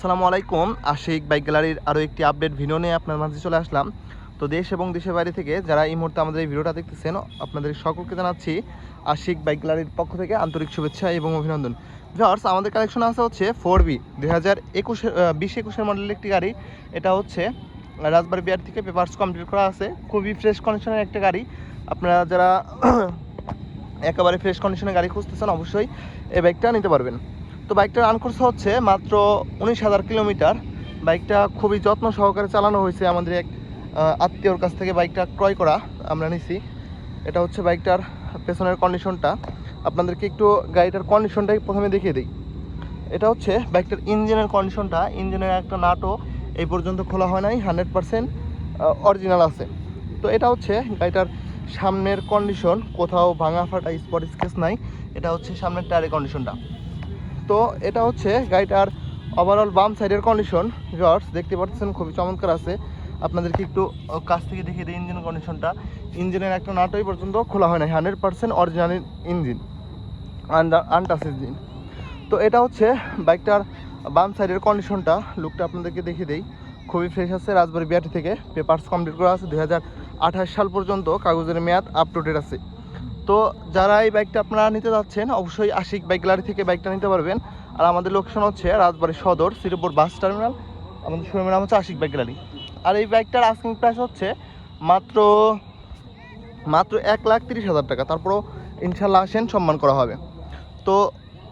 আসসালামু আলাইকুম। আশিক বাইক গ্যালারির আরও একটি আপডেট ভিডিও নিয়ে আপনার মাঝে চলে আসলাম। তো দেশ এবং দেশের বাইরে থেকে যারা এই মুহূর্তে আমাদের এই ভিডিওটা দেখতেছেন, আপনাদের সকলকে জানাচ্ছি আশিক বাইক গ্যালারির পক্ষ থেকে আন্তরিক শুভেচ্ছা এবং অভিনন্দন। ভিউয়ার্স, আমাদের কালেকশন আছে হচ্ছে ফোর বি দুই হাজার একুশের বিশ একুশের মডেলের একটি গাড়ি। এটা হচ্ছে রাজবাড়ি বিহার থেকে পেপার্স কমপ্লিট করা আছে। খুবই ফ্রেশ কন্ডিশনের একটা গাড়ি। আপনারা যারা একেবারে ফ্রেশ কন্ডিশনের গাড়ি খুঁজতেছেন, অবশ্যই এই বাইকটা নিতে পারবেন। তো বাইকটা রান করছে হচ্ছে মাত্র উনিশ হাজার কিলোমিটার। বাইকটা খুবই যত্ন সহকারে চালানো হয়েছে আমাদের এক আত্মীয়র কাছ থেকে বাইকটা ক্রয় করা আমরা নিছি। এটা হচ্ছে বাইকটার পেছনের কন্ডিশনটা আপনাদেরকে একটু গাড়িটার কন্ডিশনটাই প্রথমে দেখিয়ে দিই। এটা হচ্ছে বাইকটার ইঞ্জিনের কন্ডিশনটা ইঞ্জিনের একটা নাটও এই পর্যন্ত খোলা হয় নাই, হান্ড্রেড পারসেন্ট অরিজিনাল আছে। তো এটা হচ্ছে গাড়িটার সামনের কন্ডিশন কোথাও ভাঙা ফাটা স্পট স্কেচ নাই। এটা হচ্ছে সামনের টায়ারের কন্ডিশনটা তো এটা হচ্ছে গাড়িটার ওভারঅল বাম সাইডের কন্ডিশন জর্জ দেখতে পাচ্ছেন, খুবই চমৎকার আছে। আপনাদেরকে একটু কাছ থেকে দেখিয়ে দিই ইঞ্জিন কন্ডিশনটা ইঞ্জিনের একটা নাটই পর্যন্ত খোলা হয় না হান্ড্রেড পার্সেন্ট অরিজিনাল ইঞ্জিন আনটাস ইঞ্জিন তো এটা হচ্ছে বাইকটার বাম সাইডের কন্ডিশনটা লুকটা আপনাদেরকে দেখিয়ে দেই। খুবই ফ্রেশ আছে, রাজবাড়ি বিআরটি থেকে পেপারস কমপ্লিট করা আছে দু হাজার আঠাশ সাল পর্যন্ত, কাগজের মেয়াদ আপ টু ডেট আছে। তো যারা এই বাইকটা আপনারা নিতে যাচ্ছেন, অবশ্যই আশিক বাইক গ্যালারি থেকে বাইকটা নিতে পারবেন। আর আমাদের লোকেশন হচ্ছে রাজবাড়ি সদর, শ্রীপুর বাস টার্মিনাল। আমাদের শোরুমের নাম হচ্ছে আশিক বাইক গ্যালারি। আর এই বাইকটার আস্কিং প্রাইস হচ্ছে মাত্র মাত্র এক লাখ তিরিশ হাজার টাকা। তারপরও ইনশাল্লাহ আসেন, সম্মান করা হবে। তো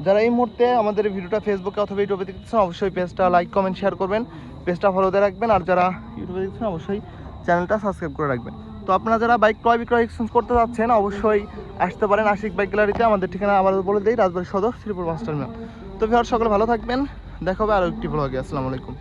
যারা এই মুহূর্তে আমাদের ভিডিওটা ফেসবুকে অথবা ইউটিউবে দেখতেছেন, অবশ্যই পেজটা লাইক কমেন্ট শেয়ার করবেন। পেজটা ফলো দিয়ে রাখবেন। আর যারা ইউটিউবে দেখছেন অবশ্যই চ্যানেলটা সাবস্ক্রাইব করে রাখবেন। তো আপনারা যারা বাইক ক্রয় বিক্রয় এক্সচেঞ্জ করতে চাচ্ছেন অবশ্যই আসতে পারেন আশিক বাইক গ্যালারিতে। আমাদের ঠিকানা আবার বলে দিই রাজবাড়ির সদর, শ্রীপুর বাস তো ভিওর সকলে ভালো থাকবেন। দেখা হবে আরও একটি ব্লগে আসসালামু আলাইকুম।